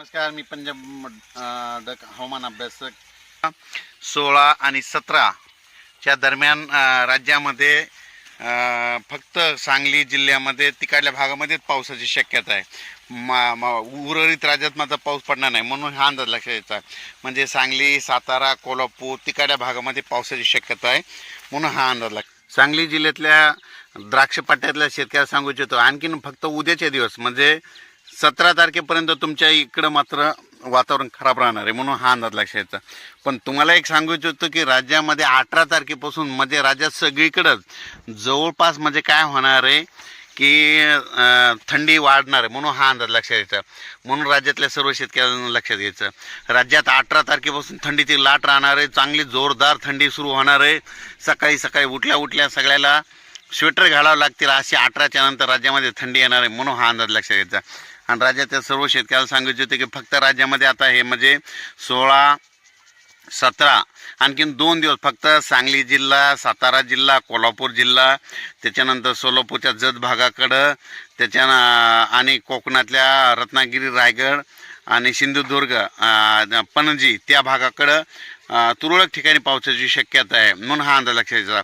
नमस्कार मी पंजाब डक हवामान अभ्यासक सोळा आणि सतराच्या दरम्यान राज्यामध्ये फक्त सांगली जिल्ह्यामध्ये तिकडल्या भागामध्येच पावसाची शक्यता आहे. मा मा उर्वरित राज्यात माझा पाऊस पडणार नाही म्हणून हा अंदाज लक्षात यायचा म्हणजे सांगली सातारा कोल्हापूर तिकडल्या भागामध्ये पावसाची शक्यता आहे म्हणून हा अंदाज लाग सांगली जिल्ह्यातल्या द्राक्षपाट्यातल्या शेतकऱ्याला सांगू इच्छितो आणखीन फक्त उद्याचे दिवस म्हणजे सतरा तारखेपर्यंत तुमच्या इकडं मात्र वातावरण खराब राहणार आहे म्हणून हा अंदाज लक्षात यायचा पण तुम्हाला एक सांगू इच्छितो की राज्यामध्ये अठरा तारखेपासून म्हणजे राज्यात सगळीकडंच जवळपास म्हणजे काय होणार आहे की थंडी वाढणार आहे म्हणून हा अंदाज लक्षात यायचा म्हणून राज्यातल्या सर्व शेतकऱ्यांना लक्षात घ्यायचं. राज्यात अठरा तारखेपासून थंडीची लाट राहणार आहे चांगली जोरदार थंडी सुरू होणार आहे. सकाळी सकाळी उठल्या उठल्या सगळ्याला स्वेटर घालावं लागतील अशी अठराच्या नंतर राज्यामध्ये थंडी येणार आहे म्हणून हा अंदाज लक्षात घ्यायचा आणि राज्याच्या सर्व शेतकऱ्याला सांगायचे होते की फक्त राज्यामध्ये आता हे म्हणजे सोळा सतरा आणखीन दोन दिवस फक्त सांगली जिल्हा सातारा जिल्हा कोल्हापूर जिल्हा त्याच्यानंतर सोलापूरच्या जत भागाकडं त्याच्या आणि कोकणातल्या रत्नागिरी रायगड आणि सिंधुदुर्ग पणजी त्या भागाकडं तुरळक ठिकाणी पावसाची शक्यता आहे म्हणून हा अंदाज लक्षात घ्यायचा